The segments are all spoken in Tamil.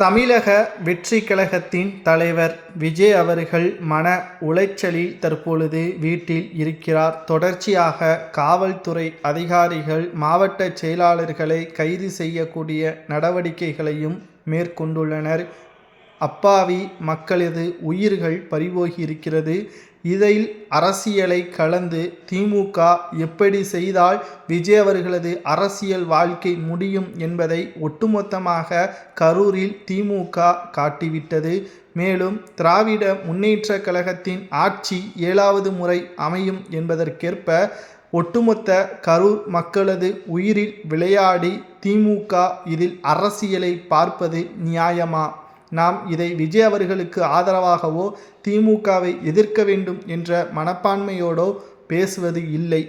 தமிழக வெற்றி கழகத்தின் தலைவர் விஜய் அவர்கள் மன உளைச்சலில் தற்பொழுது வீட்டில் இருக்கிறார். தொடர்ச்சியாக காவல்துறை அதிகாரிகள் மாவட்ட செயலாளர்களை கைது செய்யக்கூடிய நடவடிக்கைகளையும் மேற்கொண்டுள்ளனர். அப்பாவி மக்களது உயிர்கள் பறிபோகி இருக்கிறது. இதில் அரசியலை கலந்து திமுக எப்படி செய்தால் விஜய் அவர்களது அரசியல் வாழ்க்கை முடியும் என்பதை ஒட்டுமொத்தமாக கரூரில் திமுக காட்டிவிட்டது. மேலும் திராவிட முன்னேற்ற கழகத்தின் ஆட்சி ஏழாவது முறை அமையும் என்பதற்கேற்ப ஒட்டுமொத்த கரூர் மக்களது உயிரில் விளையாடி திமுக இதில் அரசியலை பார்ப்பது நியாயமா? நாம் இதை விஜய் அவர்களுக்கு ஆதரவாகவோ திமுகவை எதிர்க்க வேண்டும் என்ற மனப்பான்மையோடோ பேசுவது இல்லை.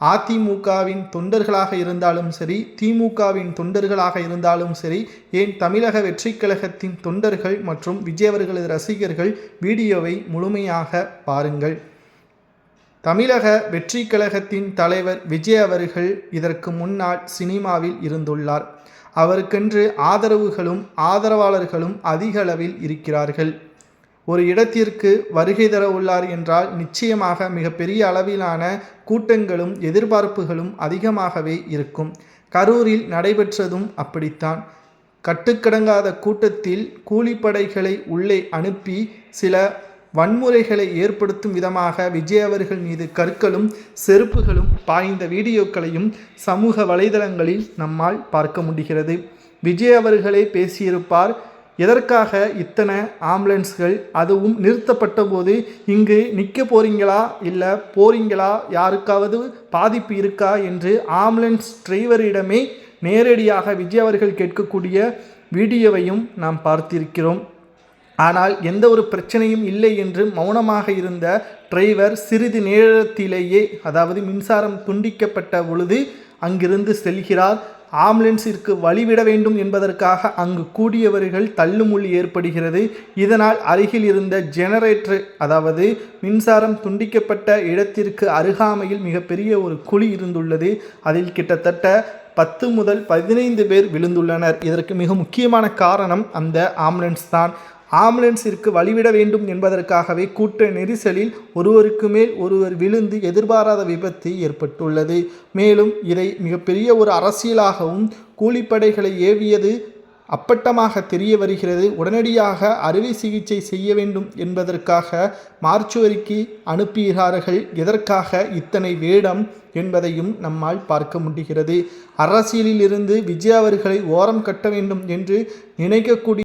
அதிமுகவின் தொண்டர்களாக இருந்தாலும் சரி திமுகவின் தொண்டர்களாக இருந்தாலும் சரி ஏன் தமிழக வெற்றிக் கழகத்தின் தொண்டர்கள் மற்றும் விஜய் அவர்களது ரசிகர்கள் வீடியோவை முழுமையாக பாருங்கள். தமிழக வெற்றி கழகத்தின் தலைவர் விஜய் அவர்கள் இதற்கு முன்னால் சினிமாவில் இருந்துள்ளார். அவருக்கென்று ஆதரவுகளும் ஆதரவாளர்களும் அதிக அளவில் இருக்கிறார்கள். ஒரு இடத்திற்கு வருகை தர உள்ளார் என்றால் நிச்சயமாக மிகப்பெரிய அளவிலான கூட்டங்களும் எதிர்பார்ப்புகளும் அதிகமாகவே இருக்கும். கரூரில் நடைபெற்றதும் அப்படித்தான். கட்டுக்கடங்காத கூட்டத்தில் கூலிப்படைகளை உள்ளே அனுப்பி சில வன்முறைகளை ஏற்படுத்தும் விதமாக விஜய் அவர்கள் மீது கற்களும் செருப்புகளும் பாய்ந்த வீடியோக்களையும் சமூக வலைதளங்களில் நம்மால் பார்க்க முடிகிறது. விஜய் அவர்களே பேசியிருப்பார் எதற்காக இத்தனை ஆம்புலன்ஸ்கள்? அதுவும் நிறுத்தப்பட்ட போது இங்கு நிற்க போறீங்களா? இல்லை போறீங்களா? யாருக்காவது பாதிப்பு இருக்கா? என்று ஆம்புலன்ஸ் டிரைவரிடமே நேரடியாக விஜய் அவர்கள் கேட்கக்கூடிய வீடியோவையும் நாம் பார்த்திருக்கிறோம். ஆனால் எந்த ஒரு பிரச்சனையும் இல்லை என்று மௌனமாக இருந்த டிரைவர் சிறிது நேரத்திலேயே அதாவது மின்சாரம் துண்டிக்கப்பட்ட பொழுது அங்கிருந்து செல்கிறார். ஆம்புலன்ஸிற்கு வழிவிட வேண்டும் என்பதற்காக அங்கு கூடியவர்கள் தள்ளுமுள்ளி ஏற்படுகிறது. இதனால் அருகில் இருந்த ஜெனரேட்டர் அதாவது மின்சாரம் துண்டிக்கப்பட்ட இடத்திற்கு அருகாமையில் மிகப்பெரிய ஒரு குழி இருந்துள்ளது. அதில் கிட்டத்தட்ட பத்து முதல் பதினைந்து பேர் விழுந்துள்ளனர். இதற்கு மிக முக்கியமான காரணம் அந்த ஆம்புலன்ஸ் தான். ஆம்புலன்ஸிற்கு வழிவிட வேண்டும் என்பதற்காகவே கூட்ட நெரிசலில் ஒருவருக்கு மேல் ஒருவர் விழுந்து எதிர்பாராத விபத்து ஏற்பட்டுள்ளது. மேலும் இதை மிகப்பெரிய ஒரு அரசியலாகவும் கூலிப்படைகளை ஏவியது அப்பட்டமாக தெரிய வருகிறது. உடனடியாக அறுவை சிகிச்சை செய்ய வேண்டும் என்பதற்காக மார்ச்சுவரிக்கு அனுப்புகிறார்கள். எதற்காக? இத்தனை வேடம் என்பதையும் நம்மால் பார்க்க முடிகிறது. அரசியலில் இருந்து விஜய் அவர்களை ஓரம் கட்ட வேண்டும் என்று நினைக்கக்கூடிய